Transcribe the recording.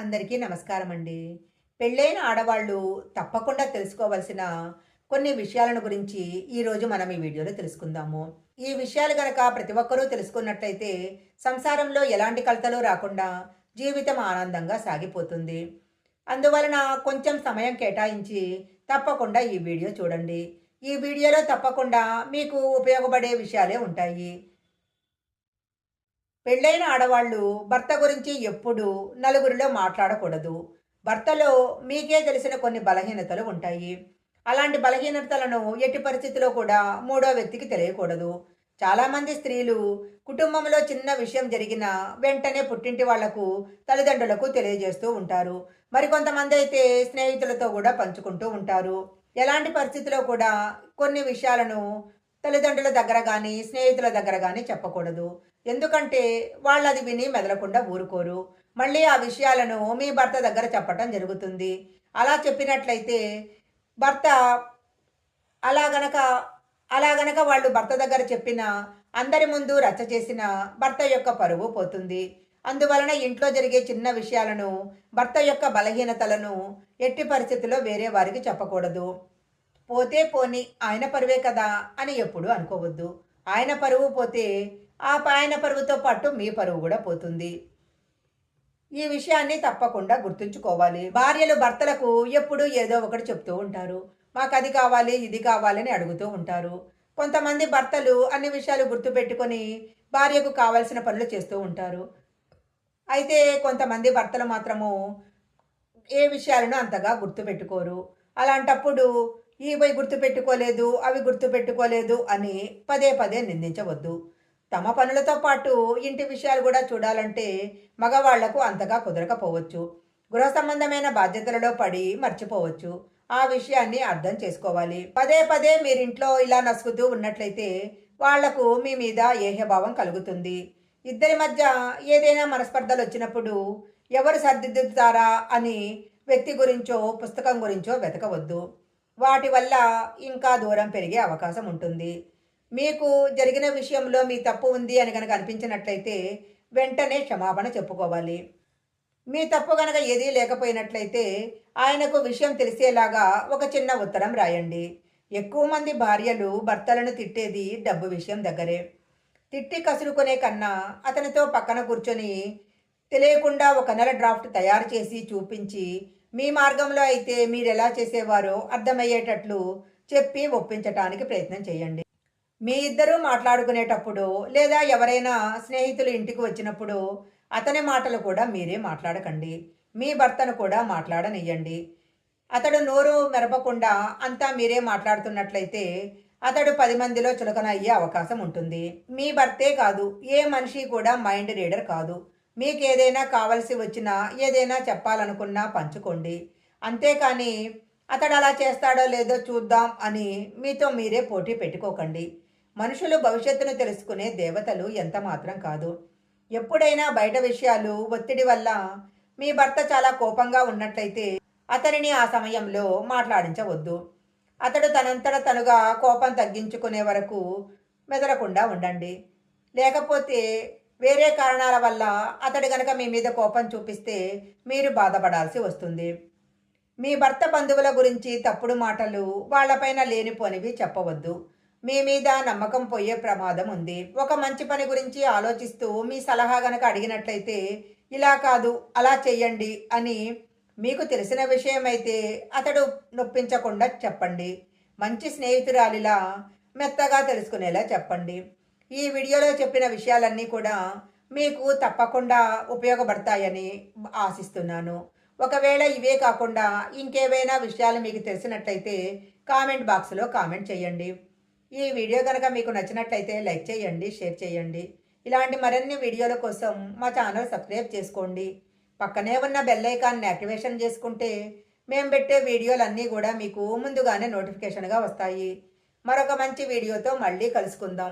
అందరికీ నమస్కారం అండి పెళ్ళైన ఆడవాళ్ళు తప్పకుండా తెలుసుకోవాల్సిన కొన్ని విషయాలను గురించి ఈరోజు మనం ఈ వీడియోలో తెలుసుకుందాము. ఈ విషయాలు గనక ప్రతి ఒక్కరూ తెలుసుకున్నట్లయితే సంసారంలో ఎలాంటి కలతలు రాకుండా జీవితం ఆనందంగా సాగిపోతుంది. అందువలన కొంచెం సమయం కేటాయించి తప్పకుండా ఈ వీడియో చూడండి. ఈ వీడియోలో తప్పకుండా మీకు ఉపయోగపడే విషయాలే ఉంటాయి. పెళ్ళైన ఆడవాళ్ళు భర్త గురించి ఎప్పుడూ నలుగురిలో మాట్లాడకూడదు. భర్తలో మీకే తెలిసిన కొన్ని బలహీనతలు ఉంటాయి. అలాంటి బలహీనతలను ఎట్టి పరిస్థితిలో కూడా మూడో వ్యక్తికి తెలియకూడదు. చాలామంది స్త్రీలు కుటుంబంలో చిన్న విషయం జరిగిన వెంటనే పుట్టింటి వాళ్ళకు తల్లిదండ్రులకు తెలియజేస్తూ ఉంటారు. మరికొంతమంది అయితే స్నేహితులతో కూడా పంచుకుంటూ ఉంటారు. ఎలాంటి పరిస్థితిలో కూడా కొన్ని విషయాలను తల్లిదండ్రుల దగ్గర కానీ స్నేహితుల దగ్గర కానీ చెప్పకూడదు. ఎందుకంటే వాళ్ళు అది విని మెదలకుండా ఊరుకోరు. మళ్ళీ ఆ విషయాలను మీ భర్త దగ్గర చెప్పటం జరుగుతుంది. అలా చెప్పినట్లయితే భర్త అలా గనక అలా గనక వాళ్ళు భర్త దగ్గర చెప్పిన అందరి ముందు రచ్చ చేసిన భర్త యొక్క పరువు పోతుంది. అందువలన ఇంట్లో జరిగే చిన్న విషయాలను భర్త యొక్క బలహీనతలను ఎట్టి పరిస్థితుల్లో వేరే వారికి చెప్పకూడదు. పోతే పోని ఆయన పరువే కదా అని ఎప్పుడు అనుకోవద్దు. ఆయన పరువు పోతే ఆ ఆయన పరువుతో పాటు మీ పరువు కూడా పోతుంది. ఈ విషయాన్ని తప్పకుండా గుర్తుంచుకోవాలి. భార్యలు భర్తలకు ఎప్పుడు ఏదో ఒకటి చెప్తూ ఉంటారు. మాకు అది కావాలి ఇది కావాలని అడుగుతూ ఉంటారు. కొంతమంది భర్తలు అన్ని విషయాలు గుర్తుపెట్టుకొని భార్యకు కావాల్సిన పనులు చేస్తూ ఉంటారు. అయితే కొంతమంది భర్తలు మాత్రము ఏ విషయాలను అంతగా గుర్తుపెట్టుకోరు. అలాంటప్పుడు ఇవి గుర్తుపెట్టుకోలేదు అవి గుర్తుపెట్టుకోలేదు అని పదే పదే నిందించవద్దు. తమ పనులతో పాటు ఇంటి విషయాలు కూడా చూడాలంటే మగవాళ్ళకు అంతగా కుదరకపోవచ్చు. గృహ సంబంధమైన బాధ్యతలలో పడి మర్చిపోవచ్చు. ఆ విషయాన్ని అర్థం చేసుకోవాలి. పదే పదే మీరింట్లో ఇలా నసుకుతూ ఉన్నట్లయితే వాళ్ళకు మీ మీద ఏహ్యభావం కలుగుతుంది. ఇద్దరి మధ్య ఏదైనా మనస్పర్ధలు వచ్చినప్పుడు ఎవరు సర్దిద్దుతారా అని వ్యక్తి గురించో పుస్తకం గురించో వెతకవద్దు. వాటి వల్ల ఇంకా దూరం పెరిగే అవకాశం ఉంటుంది. మీకు జరిగిన విషయంలో మీ తప్పు ఉంది అని కనుక అనిపించినట్లయితే వెంటనే క్షమాపణ చెప్పుకోవాలి. మీ తప్పు కనుక ఏదీ లేకపోయినట్లయితే ఆయనకు విషయం తెలిసేలాగా ఒక చిన్న ఉత్తరం రాయండి. ఎక్కువ మంది భార్యలు భర్తలను తిట్టేది డబ్బు విషయం దగ్గరే. తిట్టి కసురుకునే కన్నా అతనితో పక్కన కూర్చొని తెలియకుండా ఒక నెల డ్రాఫ్ట్ తయారు చేసి చూపించి మీ మార్గంలో అయితే మీరు ఎలా చేసేవారో అర్థమయ్యేటట్లు చెప్పి ఒప్పించటానికి ప్రయత్నం చేయండి. మీ ఇద్దరూ మాట్లాడుకునేటప్పుడు లేదా ఎవరైనా స్నేహితులు ఇంటికి వచ్చినప్పుడు అతని మాటలు కూడా మీరే మాట్లాడకండి. మీ భర్తను కూడా మాట్లాడనియ్యండి. అతడు నోరు మెరపకుండా అంతా మీరే మాట్లాడుతున్నట్లయితే అతడు పది మందిలో చులకన అయ్యే అవకాశం ఉంటుంది. మీ భర్తే కాదు ఏ మనిషి కూడా మైండ్ రీడర్ కాదు. మీకు ఏదైనా కావలసి వచ్చినా ఏదైనా చెప్పాలనుకున్నా పంచుకోండి. అంతేకాని అతడు అలా చేస్తాడో లేదో చూద్దాం అని మీతో మీరే పోటీ పెట్టుకోకండి. మనుషులు భవిష్యత్తును తెలుసుకునే దేవతలు ఎంత మాత్రం కాదు. ఎప్పుడైనా బయట విషయాలు ఒత్తిడి వల్ల మీ భర్త చాలా కోపంగా ఉన్నట్లయితే అతనిని ఆ సమయంలో మాట్లాడించవద్దు. అతడు తనంతట తనుగా కోపం తగ్గించుకునే వరకు మెదలకుండా ఉండండి. లేకపోతే వేరే కారణాల వల్ల అతడు గనక మీ మీద కోపం చూపిస్తే మీరు బాధపడాల్సి వస్తుంది. మీ భర్త బంధువుల గురించి తప్పుడు మాటలు వాళ్ళపైన లేనిపోనివి చెప్పవద్దు. మీ మీద నమ్మకం పోయే ప్రమాదం ఉంది. ఒక మంచి పని గురించి ఆలోచిస్తూ మీ సలహా గనక అడిగినట్లయితే ఇలా కాదు అలా చెయ్యండి అని మీకు తెలిసిన విషయం అయితే అతడు నొప్పించకుండా చెప్పండి. మంచి స్నేహితురాలిలా మెత్తగా తెలుసుకునేలా చెప్పండి. ఈ వీడియోలో చెప్పిన విషయాలన్నీ కూడా మీకు తప్పకుండా ఉపయోగపడతాయని ఆశిస్తున్నాను. ఒకవేళ ఇవే కాకుండా ఇంకేవైనా విషయాలు మీకు తెలిసినట్లయితే కామెంట్ బాక్స్లో కామెంట్ చేయండి. ఈ వీడియో కనుక మీకు నచ్చినట్లయితే లైక్ చేయండి షేర్ చేయండి. ఇలాంటి మరిన్ని వీడియోల కోసం మా ఛానల్ సబ్స్క్రైబ్ చేసుకోండి. పక్కనే ఉన్న బెల్ ఐకాన్ని యాక్టివేషన్ చేసుకుంటే మేము పెట్టే వీడియోలన్నీ కూడా మీకు ముందుగానే నోటిఫికేషన్గా వస్తాయి. మరొక మంచి వీడియోతో మళ్ళీ కలుసుకుందాం.